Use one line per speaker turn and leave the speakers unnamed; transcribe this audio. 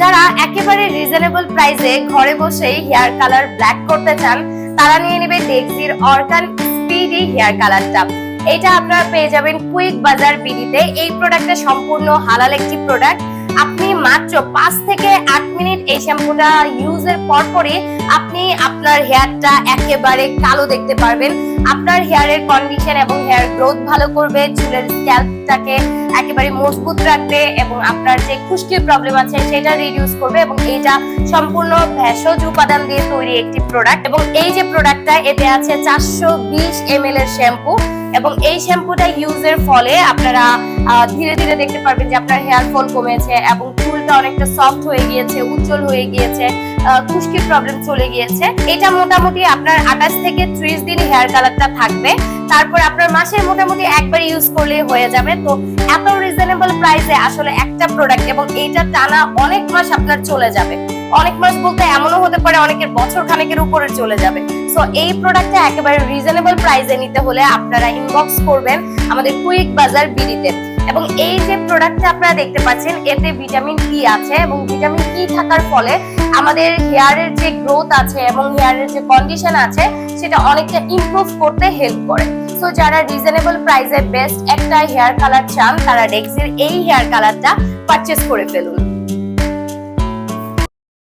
যারা একেবারে রিজনেবল প্রাইসে ঘরে বসেই হেয়ার কালার ব্ল্যাক করতে চান, তারা নিয়ে নেবে ডেক্সির অর্গান স্পিডি হেয়ার কালারটা এটা আপনারা পেয়ে যাবেন কুইক বাজার বিডিতে। এই প্রোডাক্টটা সম্পূর্ণ হালাল একটি প্রোডাক্ট আপনি মাত্র পাঁচ থেকে আট মিনিট এই শ্যাম্পুটা ইউজের পরপরই আপনি আপনার হেয়ারটা একেবারে কালো দেখতে পারবেন। আপনার হেয়ারের কন্ডিশন এবং হেয়ার গ্রোথ ভালো করবে চুলের স্ক্যাল্পটাকে একেবারে মজবুত রাখবে এবং আপনার যে খুশকির প্রবলেম আছে সেটা রিডিউস করবে এবং এটা সম্পূর্ণ ভেষজ উপাদান দিয়ে তৈরি একটি প্রোডাক্ট এবং এই যে প্রোডাক্টটা এতে আছে চারশো বিশ এম এর শ্যাম্পু এবং এই শ্যাম্পুটা ইউজের ফলে আপনারা ধীরে ধীরে দেখতে পারবেন যে আপনার হেয়ার ফল কমেছে এবং চুলটা অনেকটা সফট হয়ে গিয়েছে, উজ্জ্বল হয়ে গিয়েছে। খুশকির প্রবলেম চলে গিয়েছে। এটা মোটামুটি আপনার আঠাশ থেকে ত্রিশ দিন হেয়ার কালারটা থাকবে। তারপর আপনার মাসের মোটামুটি একবার ইউজ করলে হয়ে যাবে। তো এত রিজনেবল প্রাইসে আসলে একটা প্রোডাক্ট এবং এইটা টানা অনেক মাস আপনার চলে যাবে। অনেক মাস বলতে এমনও হতে পারে অনেকের বছর খানেকের উপরে চলে যাবে। সো এই প্রোডাক্টটা একেবারে রিজনেবল প্রাইসে নিতে হলে আপনারা ইনবক্স করবেন আমাদের কুইক বাজার বিডিতে এবং এই যে প্রোডাক্টটা আপনারা দেখতে পাচ্ছেন, এতে ভিটামিন ই আছে এবং ভিটামিন ই থাকার ফলে আমাদের হেয়ারের যে গ্রোথ আছে এবং হেয়ারের যে কন্ডিশন আছে, সেটা অনেকটা ইম্প্রুভ করতে হেল্প করে। সো যারা রিজনেবল প্রাইসে বেস্ট একটা হেয়ার কালার চান, তারা ডেক্সের এই হেয়ার কালারটা পারচেস করে ফেলুন।